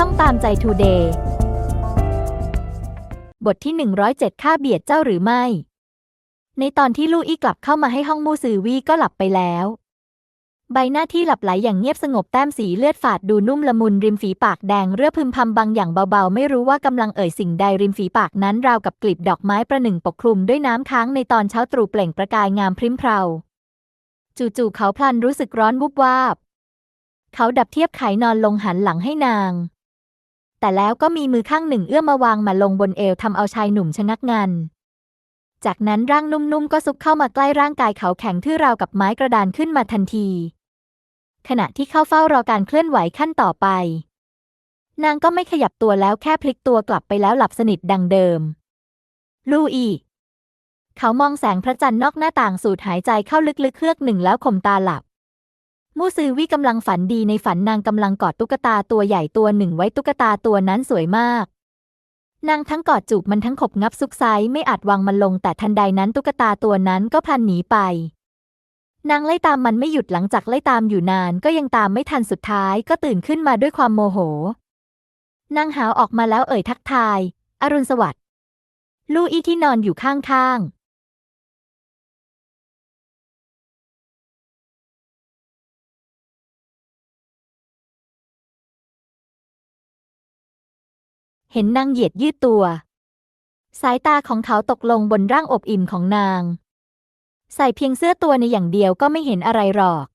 ช่องตามใจทูเดย์บทที่ 107 ค่าเบียดเจ้าหรือไม่ ในตอนที่ลู่อี้กลับเข้ามาให้ห้องมูซือวี่ก็หลับไปแล้ว ใบหน้าที่หลับไหลอย่างเงียบสงบแต้มสีเลือดฝาดดูนุ่มละมุนริมฝีปากแดงเรื่อพึมพำบางอย่างเบาๆ ไม่รู้ว่ากำลังเอ่ยสิ่งใดริมฝีปากนั้นราวกับกลีบดอกไม้ประหนึ่งปกคลุมด้วยน้ำค้างในตอนเช้าตรู่เปล่งประกายงามพริ้มเพราจู่ๆเขาพลันรู้สึกร้อนวุบวาบ เขาดับเทียบไขนอนลงหันหลังให้นาง แต่แล้วก็มีมือข้างหนึ่งเอื้อมมาวางมาลงบนเอวทำเอาชายหนุ่มชะงักงัน จากนั้นร่างนุ่มๆก็ซุกเข้ามาใกล้ร่างกายเขาแข็งทื่อราวกับไม้กระดานขึ้นมาทันที ขณะที่เข้าเฝ้ารอการเคลื่อนไหวขั้นต่อไป นางก็ไม่ขยับตัวแล้วแค่พลิกตัวกลับไปแล้วหลับสนิทดังเดิม ลูอีเขามองแสงพระจันทร์นอกหน้าต่างสูดหายใจเข้าลึกๆเฮือกหนึ่งแล้วข่มตาหลับ มูซือวี่กำลังฝันดีในฝันนางกำลังกอดตุ๊กตาตัวใหญ่ตัวหนึ่งไว้ตุ๊กตาตัวนั้นสวยมาก นางทั้งกอดจูบมันทั้งขบงับซุกไซไม่อาจวางมันลง แต่ทันใดนั้นตุ๊กตาตัวนั้นก็พันหนีไป นางไล่ตามมันไม่หยุดหลังจากไล่ตามอยู่นานก็ยังตามไม่ทันสุดท้ายก็ตื่นขึ้นมาด้วยความโมโห นางหาวออกมาแล้วเอ่ยทักทาย อรุณสวัสดิ์ ลู่อี้ที่นอนอยู่ข้างๆ เห็นนางเหยียดยืดตัว สายตาของเขาตกลงบนร่างอบอิ่มของนาง ใส่เพียงเสื้อตัวในอย่างเดียวก็ไม่เห็นอะไรหรอก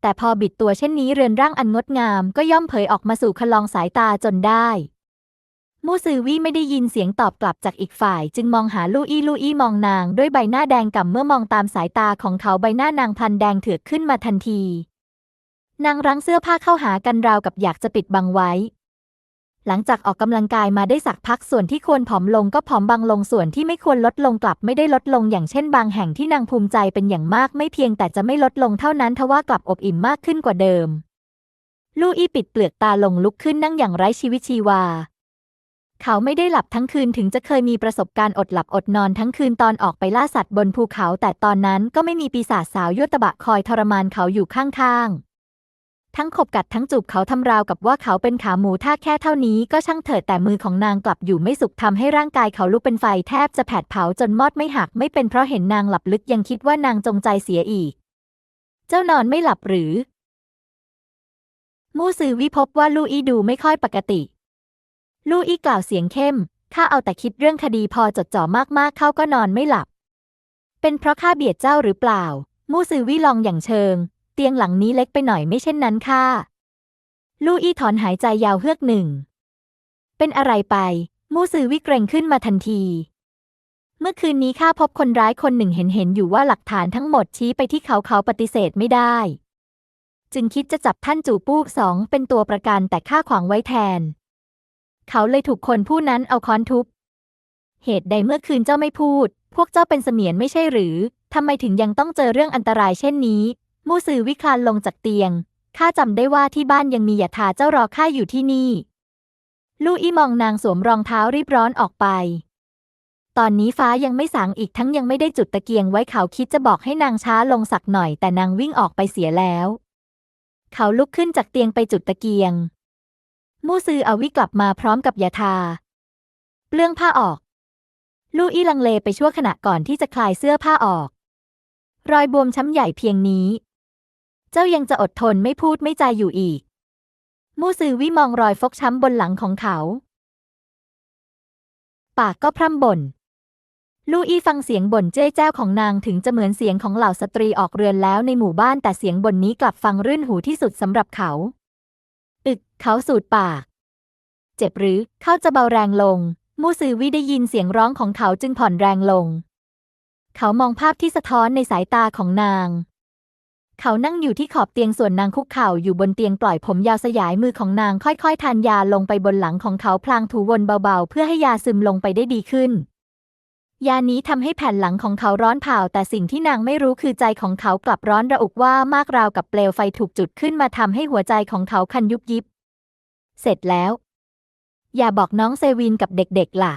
แต่พอบิดตัวเช่นนี้เรือนร่างอันงดงามก็ย่อมเผยออกมาสู่คลองสายตาจนได้มูซือวี่ไม่ได้ยินเสียงตอบกลับจากอีกฝ่าย จึงมองหาลู่อี้ลู่อี้มองนางด้วยใบหน้าแดงก่ำเมื่อมองตามสายตาของเขาใบหน้านางพลันแดงเถือกขึ้นมาทันที นางรั้งเสื้อผ้าเข้าหากันราวกับอยากจะปิดบังไว้ หลังจากออกกำลังกายมาได้สักพักส่วนที่ควรผอมลงก็ผอมบางลงส่วนที่ไม่ควรลดลงกลับไม่ได้ลดลงอย่างเช่นบางแห่งที่นางภูมิใจเป็นอย่างมากไม่เพียงแต่จะไม่ลดลงเท่านั้นทว่ากลับอบอิ่มมากขึ้นกว่าเดิม ลู่อี้ปิดเปลือกตาลงลุกขึ้นนั่งอย่างไร้ชีวิตชีวา เขาไม่ได้หลับทั้งคืนถึงจะเคยมีประสบการณ์อดหลับอดนอนทั้งคืนตอนออกไปล่าสัตว์บนภูเขา แต่ตอนนั้นก็ไม่มีปีศาจสาวยั่วตะบะคอยทรมานเขาอยู่ข้างๆ ทั้งขบกัดทั้งจูบเขาทำราวกับว่าเขาเป็นขาหมูถ้าแค่เท่านี้ก็ช่างเถิดแต่มือของนางกลับอยู่ไม่สุขทำให้ร่างกายเขาลุกเป็นไฟแทบจะแผดเผาจนมอดไม่หักไม่เป็นเพราะเห็นนางหลับลึกยังคิดว่านางจงใจเสียอีก เจ้านอนไม่หลับหรือ มู่ซือวิพบว่าลู่อี้ดูไม่ค่อยปกติ ลู่อี้กล่าวเสียงเข้มข้าเอาแต่คิดเรื่องคดีพอจดจ่อมากๆเข้าก็นอนไม่หลับ เป็นเพราะข้าเบียดเจ้าหรือเปล่า มู่ซือวิลองอย่างเชิง เตียงหลังนี้เล็กไปหน่อยไม่เช่นนั้นค่ะ ลู่อี้ถอนหายใจยาวเฮือกหนึ่ง เป็นอะไรไป มู่ซือวิเกรงขึ้นมาทันที เมื่อคืนนี้ข้าพบคนร้ายคนหนึ่งเห็นเห็นอยู่ว่าหลักฐานทั้งหมดชี้ไปที่เขาเขาปฏิเสธไม่ได้ จึงคิดจะจับท่านจู่ปู้สองเป็นตัวประกันแต่ข้าขวางไว้แทน เขาเลยถูกคนผู้นั้นเอาค้อนทุบ เหตุใดเมื่อคืนเจ้าไม่พูด พวกเจ้าเป็นเสมียนไม่ใช่หรือทำไมถึงยังต้องเจอเรื่องอันตรายเช่นนี้ มู่ซือวิคลานลงจากเตียง ข้าจำได้ว่าที่บ้านยังมียาทาเจ้ารอข้าอยู่ที่นี่ ลู่อี้มองนางสวมรองเท้ารีบร้อนออกไป ตอนนี้ฟ้ายังไม่สางอีกทั้งยังไม่ได้จุดตะเกียงไว้เขาคิดจะบอกให้นางช้าลงสักหน่อยแต่นางวิ่งออกไปเสียแล้ว เขาลุกขึ้นจากเตียงไปจุดตะเกียง มู่ซือเอาวิกลับมาพร้อมกับยาทา เปลื้องผ้าออก ลู่อี้ลังเลไปชั่วขณะก่อนที่จะคลายเสื้อผ้าออกรอยบวมช้ำใหญ่เพียงนี้ เจ้ายังจะอดทนไม่พูดไม่ใจาอยู่อีก มู่ซือวิมองรอยฟกช้ำบนหลังของเขา ปากก็พร่ำบ่น ลู่อี้ฟังเสียงบ่นเจ้ยแจ้วของนางถึงจะเหมือนเสียงของเหล่าสตรีออกเรือนแล้วในหมู่บ้านแต่เสียงบ่นนี้กลับฟังรื่นหูที่สุดสำหรับเขา อึกเขาสูดปาก เจ็บหรือเขาจะเบาแรงลง มู่ซือวิได้ยินเสียงร้องของเขาจึงผ่อนแรงลง เขามองภาพที่สะท้อนในสายตาของนาง เขานั่งอยู่ที่ขอบเตียงส่วนนางคุกเข่าอยู่บนเตียงปล่อยผมยาวสยายมือของนางค่อยๆ ทานยาลงไปบนหลังของเขาพลางถูวนเบาๆ เพื่อให้ยาซึมลงไปได้ดีขึ้น ยานี้ทำให้แผ่นหลังของเขาร้อนเผาแต่สิ่งที่นางไม่รู้คือใจของเขากลับร้อนระอุกว่ามากราวกับเปลวไฟถูกจุดขึ้นมาทำให้หัวใจของเขาคันยุบยิบ เสร็จแล้ว อย่าบอกน้องเซวินกับเด็กๆล่ะ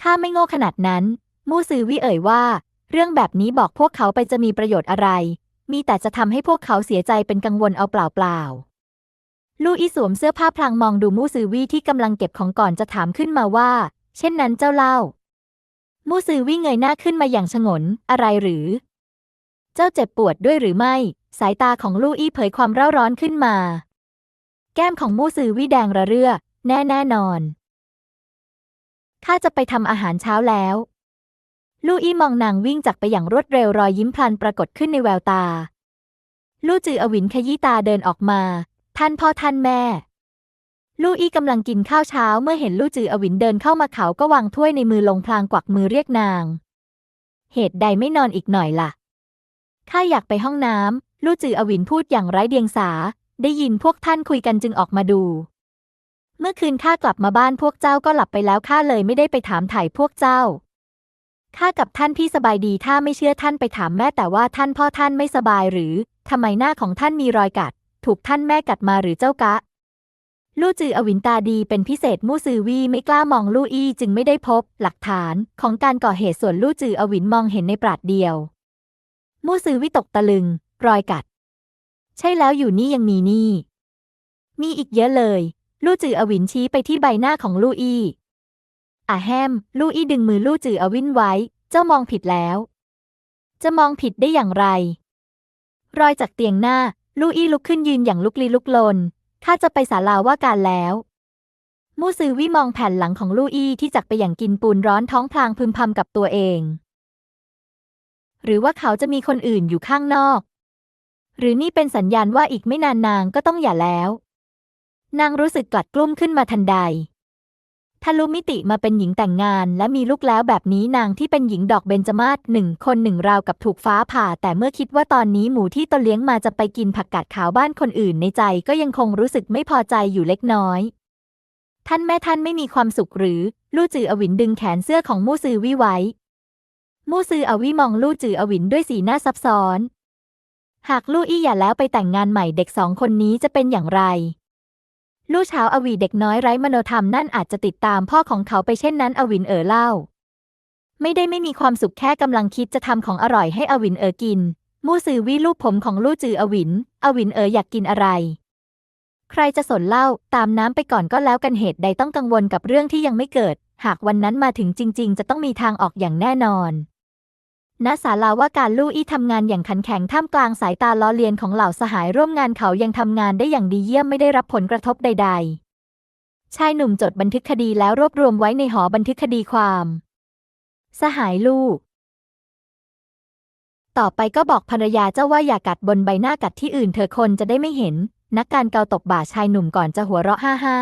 ข้าไม่โง่ขนาดนั้น มู่ซือวิเอ่ยว่า เรื่องแบบนี้บอกพวกเขาไปจะมีประโยชน์อะไร มีแต่จะทำให้พวกเขาเสียใจเป็นกังวลเอาเปล่าลู่อี้สวมเสื้อผ้าพลางมองดูมู่ซือวี่ที่กำลังเก็บของก่อนจะถามขึ้นมาว่า เช่นนั้นเจ้าเล่า มู่ซือวี่เงยหน้าขึ้นมาอย่างฉงน อะไรหรือ เจ้าเจ็บปวดด้วยหรือไม่ สายตาของลู่อี้เผยความเร่าร้อนขึ้นมา แก้มของมู่ซือวี่แดงระเรื่อ แน่แน่นอนข้าจะไปทำอาหารเช้าแล้ว ลู่อี้มองนางวิ่งจากไปอย่างรวดเร็วรอยยิ้มพลันปรากฏขึ้นในแววตา ลู่จืออวินขยี้ตาเดินออกมา ท่านพ่อท่านแม่ ลู่อี้กำลังกินข้าวเช้าเมื่อเห็นลู่จืออวินเดินเข้ามาเขาก็วางถ้วยในมือลงพลางกวักมือเรียกนาง เหตุใดไม่นอนอีกหน่อยล่ะข้าอยากไปห้องน้ำลู่จืออวินพูดอย่างไร้เดียงสา ได้ยินพวกท่านคุยกันจึงออกมาดู เมื่อคืนข้ากลับมาบ้านพวกเจ้าก็หลับไปแล้วข้าเลยไม่ได้ไปถามถ่ายพวกเจ้า ข้ากับท่านพี่สบายดีถ้าไม่เชื่อท่านไปถามแม่แต่ว่าท่านพ่อท่านไม่สบายหรือทำไมหน้าของท่านมีรอยกัด ถูกท่านแม่กัดมาหรือเจ้ากะ ลู่จืออวินตาดีเป็นพิเศษมู่ซือวีไม่กล้ามองลู่อี้จึงไม่ได้พบ หลักฐานของการก่อเหตุส่วนลู่จืออวินมองเห็นในปราดเดียว มู่ซือวิตกตะลึง รอยกัด ใช่แล้วอยู่นี่ยังมีนี่ มีอีกเยอะเลย ลู่จืออวินชี้ไปที่ใบหน้าของลู่อี้ อาแฮม ลู่อี้ดึงมือลู่จืออวินไว้ เจ้ามองผิดแล้ว จะมองผิดได้อย่างไร รอยจากเตียงหน้า ลู่อี้ลุกขึ้นยืนอย่างลุกลี้ลุกลนข้าจะไปศาลาว่าการแล้ว มู่ซือวี่มองแผ่นหลังของลู่อี้ที่จักไปอย่างกินปูนร้อนท้องพลางพึมพำกับตัวเอง หรือว่าเขาจะมีคนอื่นอยู่ข้างนอก หรือนี่เป็นสัญญาณว่าอีกไม่นานนางก็ต้องหย่าแล้ว นางรู้สึกกลัดกลุ้มขึ้นมาทันใด ทะลุมิติมาเป็นหญิงแต่งงาน และมีลูกแล้วแบบนี้นางที่เป็นหญิงดอกเบญจมาศหนึ่งคนหนึ่งราวกับถูกฟ้าผ่า แต่เมื่อคิดว่าตอนนี้หมูที่ตนเลี้ยงมาจะไปกินผักกาดขาวบ้านคนอื่นในใจก็ยังคงรู้สึกไม่พอใจอยู่เล็กน้อย ท่านแม่ท่านไม่มีความสุขหรือ ลู่จืออวินดึงแขนเสื้อของมู่ซือวี่ไว้ มู่ซืออวิมองลู่จืออวินด้วยสีหน้าซับซ้อน หากลู่อี้หย่าแล้วไปแต่งงานใหม่เด็กสองคนนี้จะเป็นอย่างไร ลู่เช้าอวีเด็กน้อยไร้มโนธรรมนั่นอาจจะติดตามพ่อของเขาไปเช่นนั้นอวินเอ๋อเล่า ไม่ได้ไม่มีความสุขแค่กำลังคิดจะทำของอร่อยให้อวินเอ๋อกิน มู่ซือวี่ลูกผมของลู่จืออวิน อวินเอ๋ออยากกินอะไร ใครจะสนเล่าตามน้ำไปก่อนก็แล้วกันเหตุใดต้องกังวลกับเรื่องที่ยังไม่เกิด หากวันนั้นมาถึงจริง ๆ จะต้องมีทางออกอย่างแน่นอน ณศาลาว่าการลู่อี้ทำงานอย่างขันแข็งท่ามกลางสายตาล้อเลียนของเหล่าสหายร่วมงานเขายังทำงานได้อย่างดีเยี่ยมไม่ได้รับผลกระทบใด ๆ ชายหนุ่มจดบันทึกคดีแล้วรวบรวมไว้ในหอบันทึกคดีความ สหายลูก ต่อไปก็บอกภรรยาเจ้าว่าอย่ากัดบนใบหน้ากัดที่อื่นเธอคนจะได้ไม่เห็น นักการเกาตบบ่าชายหนุ่มก่อนจะหัวเราะห้าห้า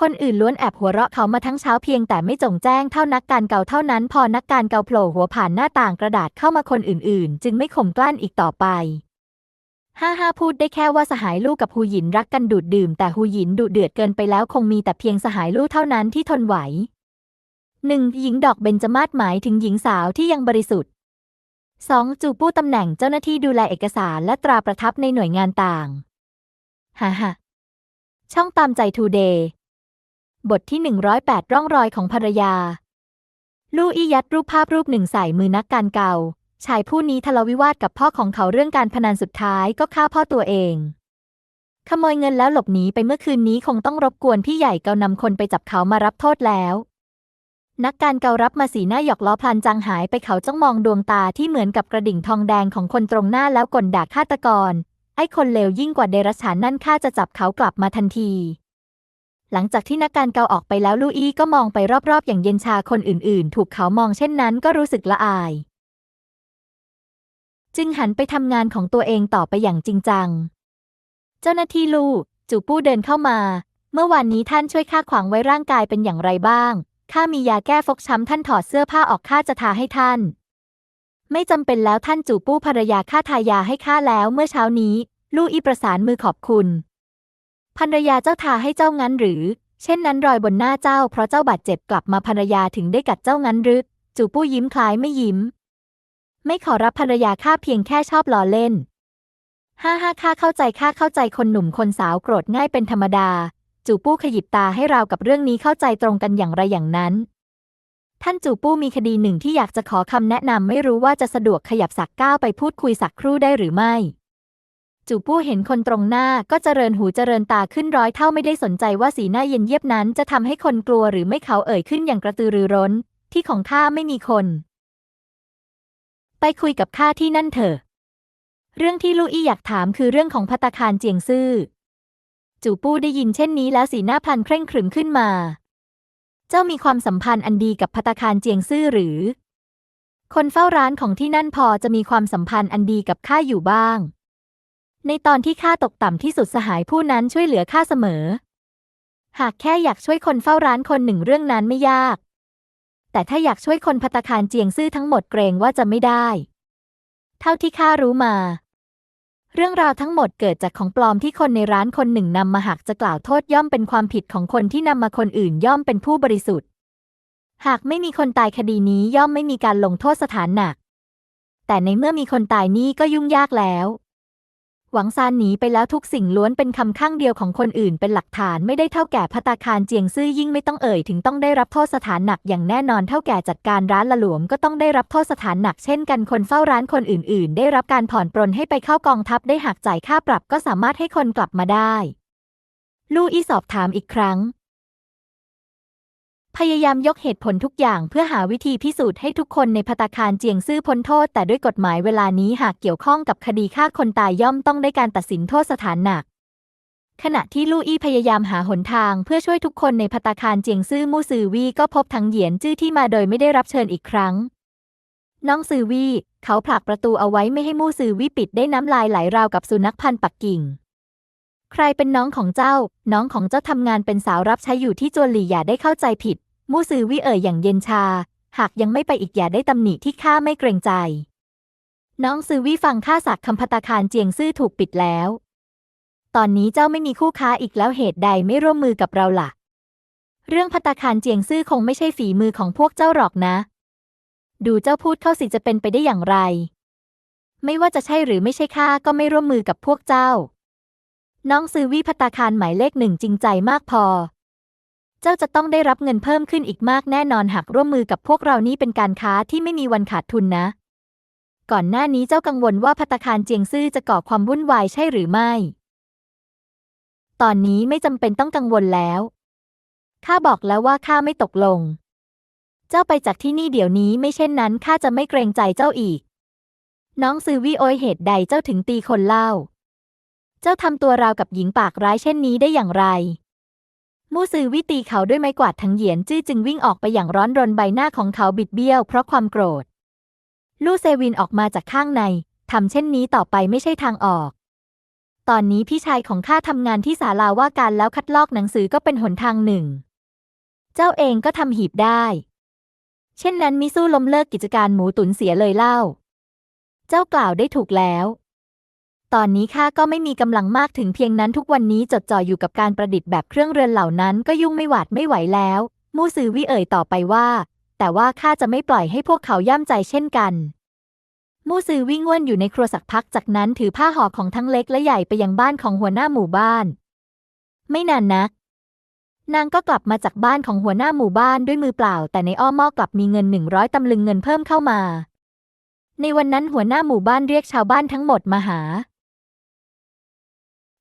คนอื่นล้วนแอบหัวเราะเขามาทั้งเช้าเพียงแต่ไม่จงแจ้งเท่านักการเกาเท่านั้น พอนักการเกาโผล่หัวผ่านหน้าต่างกระดาษเข้ามาคนอื่นๆ จึงไม่ข่มกลั้นอีกต่อไปห้าห้าพูดได้แค่ว่าสหายลูกกับฮูหยินรักกันดูดดื่ม แต่ฮูหยินดุเดือดเกินไปแล้วคงมีแต่เพียงสหายลูกเท่านั้นที่ทนไหวหนึ่งหญิงดอกเบญจมาศหมายถึงหญิงสาวที่ยังบริสุทธิ์สองจูปู้ตำแหน่งเจ้าหน้าที่ดูแลเอกสารและตราประทับในหน่วยงานต่างฮ่าฮ่าช่องตามใจทูเดย์ บทที่ 108 ร่องรอยของภรรยา ลู่อี้ยัดรูปภาพรูปหนึ่งใส่มือนักการเก่า ชายผู้นี้ทะเลาวิวาทกับพ่อของเขาเรื่องการพนันสุดท้ายก็ฆ่าพ่อตัวเอง ขโมยเงินแล้วหลบหนีไปเมื่อคืนนี้คงต้องรบกวนพี่ใหญ่เกานำคนไปจับเขามารับโทษแล้ว นักการเการับมาสีหน้าหยอกล้อพลันจางหายไปเขาจ้องมองดวงตาที่เหมือนกับกระดิ่งทองแดงของคนตรงหน้าแล้วกลด่าฆาตกร ไอ้คนเลวยิ่งกว่าเดรัจฉานนั่นข้าจะจับเขากลับมาทันที หลังจากที่นักการเกาออกไปแล้วลู่อี้ก็มองไปรอบๆ อย่างเย็นชาคนอื่นๆ ถูกเขามองเช่นนั้นก็รู้สึกละอาย จึงหันไปทำงานของตัวเองต่อไปอย่างจริงจัง เจ้าหน้าที่ลู่จูปู้เดินเข้ามา เมื่อวานนี้ท่านช่วยข้าขวางไว้ร่างกายเป็นอย่างไรบ้างข้ามียาแก้ฟกช้ำท่านถอดเสื้อผ้าออกข้าจะทาให้ท่าน ไม่จำเป็นแล้วท่านจูปู้ภรรยาข้าทายาให้ข้าแล้วเมื่อเช้านี้ ลู่อีประสานมือขอบคุณ ภรรยาเจ้าทาให้เจ้างั้นหรือ เช่นนั้นรอยบนหน้าเจ้าเพราะเจ้าบาดเจ็บกลับมาภรรยาถึงได้กัดเจ้างั้นหรือจูปู้ยิ้มคล้ายไม่ยิ้ม ไม่ขอรับภรรยาข้าเพียงแค่ชอบล้อเล่นห้าห้าข้าเข้าใจข้าเข้าใจคนหนุ่มคนสาวโกรธง่ายเป็นธรรมดา จูปู้ขยิบตาให้ราวกับเรื่องนี้เข้าใจตรงกันอย่างไรอย่างนั้น ท่านจูปู้มีคดีหนึ่งที่อยากจะขอคำแนะนำไม่รู้ว่าจะสะดวกขยับสักก้าวไปพูดคุยสักครู่ได้หรือไม่ จู่ปู้เห็นคนตรงหน้าก็เจริญหูเจริญตาขึ้นร้อยเท่าไม่ได้สนใจว่าสีหน้าเย็นเยียบนั้นจะทำให้คนกลัวหรือไม่เขาเอ่ยขึ้นอย่างกระตือรือร้น ที่ของข้าไม่มีคน ไปคุยกับข้าที่นั่นเถอะ เรื่องที่ลู่อี้อยากถามคือเรื่องของพัตาคารเจียงซื่อ จู่ปู้ได้ยินเช่นนี้แล้วสีหน้าพลันเคร่งขรึมขึ้นมา เจ้ามีความสัมพันธ์อันดีกับพัตตาคารเจียงซื่อหรือ คนเฝ้าร้านของที่นั่นพอจะมีความสัมพันธ์อันดีกับข้าอยู่บ้าง ในตอนที่ข้าตกต่ำที่สุดสหายผู้นั้นช่วยเหลือข้าเสมอ หากแค่อยากช่วยคนเฝ้าร้านคนหนึ่งเรื่องนั้นไม่ยาก แต่ถ้าอยากช่วยคนพัตาคารเจียงซื่อทั้งหมดเกรงว่าจะไม่ได้ เท่าที่ข้ารู้มา เรื่องราวทั้งหมดเกิดจากของปลอมที่คนในร้านคนหนึ่งนำมาหากจะกล่าวโทษย่อมเป็นความผิดของคนที่นำมาคนอื่นย่อมเป็นผู้บริสุทธิ์ หากไม่มีคนตายคดีนี้ย่อมไม่มีการลงโทษสถานหนัก แต่ในเมื่อมีคนตายนี่ก็ยุ่งยากแล้ว หวังซานหนีไปแล้วทุกสิ่งล้วนเป็นคำข้างเดียวของคนอื่นเป็นหลักฐานไม่ได้เท่าแก่พัตตาคารเจียงซื่อยิ่งไม่ต้องเอ่ยถึงต้องได้รับโทษสถานหนักอย่างแน่นอนเท่าแก่จัดการร้านละหลวมก็ต้องได้รับโทษสถานหนักเช่นกันคนเฝ้าร้านคนอื่น ๆ ได้รับการผ่อนปรนให้ไปเข้ากองทัพได้หากจ่ายค่าปรับก็สามารถให้คนกลับมาได้ ลู่อี้สอบถามอีกครั้ง พยายามยกเหตุผลทุกอย่างเพื่อหาวิธีพิสูจน์ให้ทุกคนในพัตตาคารเจียงซื่อพ้นโทษ แต่ด้วยกฎหมายเวลานี้หากเกี่ยวข้องกับคดีฆ่าคนตายย่อมต้องได้การตัดสินโทษสถานหนัก ขณะที่ลู่อี้พยายามหาหนทางเพื่อช่วยทุกคนในพัตตาคารเจียงซื่อมู่ซือวีก็พบทั้งเหยียนจื้อที่มาโดยไม่ได้รับเชิญอีกครั้ง น้องซือวีเขาผลักประตูเอาไว้ไม่ให้มู่ซือวีปิดได้น้ำลายไหลราวกับสุนัขพันธุ์ปักกิ่งใครเป็นน้องของเจ้า น้องของเจ้าทำงานเป็นสาวรับใช้อยู่ที่จวนหลี่อย่าได้เข้าใจผิด มู่ซือวี่เอ่ยอย่างเย็นชา หากยังไม่ไปอีกอย่าได้ตำหนิที่ข้าไม่เกรงใจ น้องซือวี่ฟังข้าสักคำพัตาคารเจียงซื่อถูกปิดแล้ว ตอนนี้เจ้าไม่มีคู่ค้าอีกแล้วเหตุใดไม่ร่วมมือกับเราล่ะ เรื่องพัตาคารเจียงซื่อคงไม่ใช่ฝีมือของพวกเจ้าหรอกนะ ดูเจ้าพูดเข้าสิจะเป็นไปได้อย่างไร ไม่ว่าจะใช่หรือไม่ใช่ข้าก็ไม่ร่วมมือกับพวกเจ้าน้องซือวี่พัตตาคารหมายเลขหนึ่งจริงใจมากพอ เจ้าจะต้องได้รับเงินเพิ่มขึ้นอีกมากแน่นอนหากร่วมมือกับพวกเรานี่เป็นการค้าที่ไม่มีวันขาดทุนนะ ก่อนหน้านี้เจ้ากังวลว่าพัตตาคารเจียงซื่อจะก่อความวุ่นวายใช่หรือไม่ ตอนนี้ไม่จำเป็นต้องกังวลแล้ว ข้าบอกแล้วว่าข้าไม่ตกลง เจ้าไปจากที่นี่เดี๋ยวนี้ไม่เช่นนั้นข้าจะไม่เกรงใจเจ้าอีก น้องซือวี่โอยเหตุใดเจ้าถึงตีคนเล่า เจ้าทำตัวราวกับหญิงปากร้ายเช่นนี้ได้อย่างไร มู่ซือวี่ตีเขาด้วยไม้กวาดทั้งเหยียนจื้อจึงวิ่งออกไปอย่างร้อนรนใบหน้าของเขาบิดเบี้ยวเพราะความโกรธ ลู่เซวินออกมาจากข้างในทำเช่นนี้ต่อไปไม่ใช่ทางออก ตอนนี้พี่ชายของข้าทำงานที่ศาลาว่าการแล้วคัดลอกหนังสือก็เป็นหนทางหนึ่ง เจ้าเองก็ทำหีบได้ เช่นนั้นมิสู้ล้มเลิกกิจการหมูตุนเสียเลยเล่า เจ้ากล่าวได้ถูกแล้ว ตอนนี้ข้าก็ไม่มีกำลังมากถึงเพียงนั้นทุกวันนี้จดจ่ออยู่กับการประดิษฐ์แบบเครื่องเรือนเหล่านั้นก็ยุ่งไม่หวาดไม่ไหวแล้ว มู่ซือวี่เอ่ยต่อไปว่า แต่ว่าข้าจะไม่ปล่อยให้พวกเขาย่ำใจเช่นกัน มู่ซือวิ่งว่นอยู่ในครัวสักพักจากนั้นถือผ้าห่อของทั้งเล็กและใหญ่ไปยังบ้านของหัวหน้าหมู่บ้าน ไม่นานนัก นางก็กลับมาจากบ้านของหัวหน้าหมู่บ้านด้วยมือเปล่า แต่ในอ้อมอกลับมีเงินหนึ่งร้อยตำลึงเงินเพิ่มเข้ามา ในวันนั้นหัวหน้าหมู่บ้านเรียกชาวบ้านทั้งหมดมาหา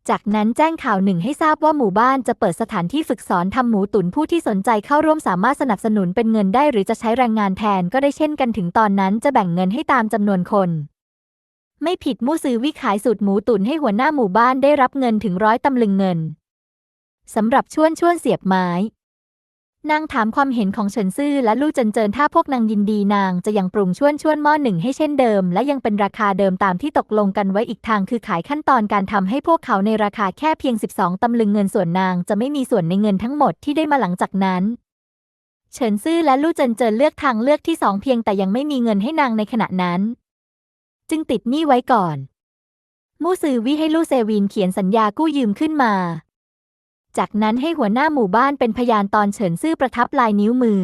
จากนั้นแจ้งข่าวหนึ่งให้ทราบว่าหมู่บ้านจะเปิดสถานที่ฝึกสอนทำหมูตุ๋นผู้ที่สนใจเข้าร่วมสามารถสนับสนุนเป็นเงินได้หรือจะใช้แรงงานแทนก็ได้เช่นกันถึงตอนนั้นจะแบ่งเงินให้ตามจำนวนคน ไม่ผิดมู่ซื้อวิขายสูตรหมูตุ๋นให้หัวหน้าหมู่บ้านได้รับเงินถึงร้อยตำลึงเงินสำหรับชวนชวนเสียบไม้ นางถามความเห็นของเฉินซื่อและลู่เจินเจินถ้าพวกนางยินดีนางจะยังปรุงชวนชวนหม้อหนึ่งให้เช่นเดิม และยังเป็นราคาเดิมตามที่ตกลงกันไว้อีกทางคือขายขั้นตอนการทำให้พวกเขาในราคาแค่เพียง 12 ตำลึงเงินส่วนนางจะไม่มีส่วนในเงินทั้งหมดที่ได้มาหลังจากนั้นเฉินซื่อและลู่เจินเจินเลือกทางเลือกที่สองเพียงแต่ยังไม่มีเงินให้นางในขณะนั้น จึงติดหนี้ไว้ก่อนมู่ซือวี่ให้ลู่เซวินเขียนสัญญากู้ยืมขึ้นมา จากนั้นให้หัวหน้าหมู่บ้านเป็นพยานตอนเฉินซื่อประทับลายนิ้วมือ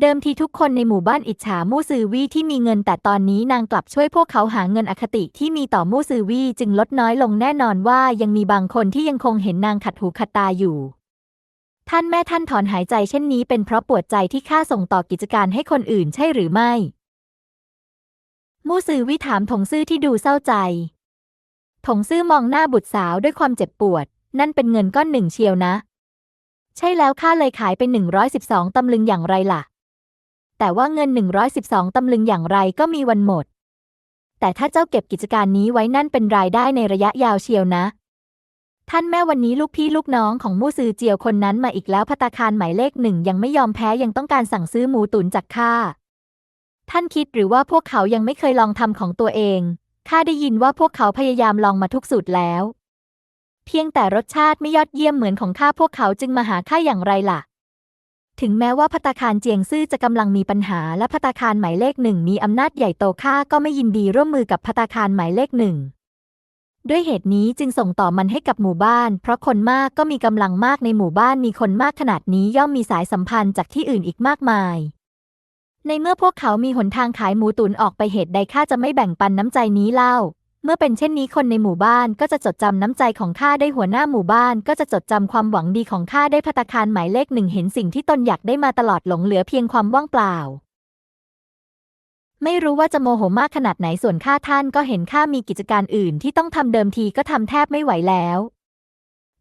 เดิมทีทุกคนในหมู่บ้านอิจฉามู่ซือวี่ที่มีเงิน แต่ตอนนี้นางกลับช่วยพวกเขาหาเงินอคติที่มีต่อมู่ซือวี่จึงลดน้อยลงแน่นอนว่ายังมีบางคนที่ยังคงเห็นนางขัดหูขัดตาอยู่ ท่านแม่ท่านถอนหายใจเช่นนี้เป็นเพราะปวดใจที่ข้าส่งต่อกิจการให้คนอื่นใช่หรือไม่มู่ซือวี่ถามถงซื่อที่ดูเศร้าใจถงซื่อมองหน้าบุตรสาวด้วยความเจ็บปวด นั่นเป็นเงินก้อนหนึ่งเชียวนะ ใช่แล้วข้าเลยขายไป112ตำลึงอย่างไรล่ะ แต่ว่าเงิน112ตำลึงอย่างไรก็มีวันหมด แต่ถ้าเจ้าเก็บกิจการนี้ไว้นั่นเป็นรายได้ในระยะยาวเชียวนะ ท่านแม่วันนี้ลูกพี่ลูกน้องของมู่ซือเจียวคนนั้นมาอีกแล้วพัตตาคารหมายเลขหนึ่งยังไม่ยอมแพ้ยังต้องการสั่งซื้อหมูตุ๋นจากข้าท่านคิดหรือว่าพวกเขายังไม่เคยลองทำของตัวเองข้าได้ยินว่าพวกเขาพยายามลองมาทุกสูตรแล้ว เพียงแต่รสชาติไม่ยอดเยี่ยมเหมือนของข้าพวกเขาจึงมาหาข้าอย่างไรล่ะ ถึงแม้ว่าพัตาคารเจียงซื่อจะกำลังมีปัญหาและพัตาคารหมายเลขหนึ่งมีอำนาจใหญ่โตข้าก็ไม่ยินดีร่วมมือกับพัตาคารหมายเลขหนึ่งด้วยเหตุนี้จึงส่งต่อมันให้กับหมู่บ้าน เพราะคนมากก็มีกำลังมากในหมู่บ้านมีคนมากขนาดนี้ย่อมมีสายสัมพันธ์จากที่อื่นอีกมากมาย ในเมื่อพวกเขามีหนทางขายหมูตุ๋นออกไปเหตุใดข้าจะไม่แบ่งปันน้ำใจนี้เล่า เมื่อเป็นเช่นนี้คนในหมู่บ้านก็จะจดจำน้ำใจของข้าได้หัวหน้าหมู่บ้านก็จะจดจำความหวังดีของข้าได้พัตาคารหมายเลขหนึ่งเห็นสิ่งที่ตนอยากได้มาตลอดหลงเหลือเพียงความว่างเปล่า ไม่รู้ว่าจะโมโหมากขนาดไหนส่วนข้าท่านก็เห็นข้ามีกิจการอื่นที่ต้องทำเดิมทีก็ทำแทบไม่ไหวแล้ว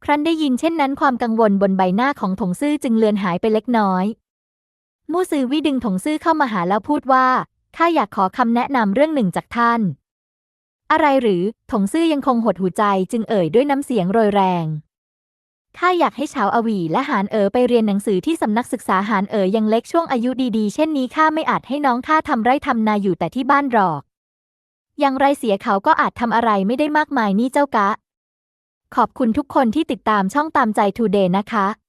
ครั้นได้ยินเช่นนั้นความกังวลบนใบหน้าของถงซื่อจึงเลือนหายไปเล็กน้อยมู่ซือวี่ดึงถงซื่อเข้ามาหาแล้วพูดว่าข้าอยากขอคำแนะนำเรื่องหนึ่งจากท่าน อะไรหรือถงซื่อยังคงหดหูใจจึงเอ่ยด้วยน้ำเสียงโรยแรงข้าอยากให้ชาวอวีและหานเอ๋อไปเรียนหนังสือที่สำนักศึกษาหานเอ๋อยังเล็กช่วงอายุดีๆ เช่นนี้ข้าไม่อาจให้น้องข้าทำไร่ทำนาอยู่แต่ที่บ้านหรอก อย่างไรเสียเขาก็อาจทำอะไรไม่ได้มากมายนี่เจ้ากะ ขอบคุณทุกคนที่ติดตามช่องตามใจทูเดย์นะคะ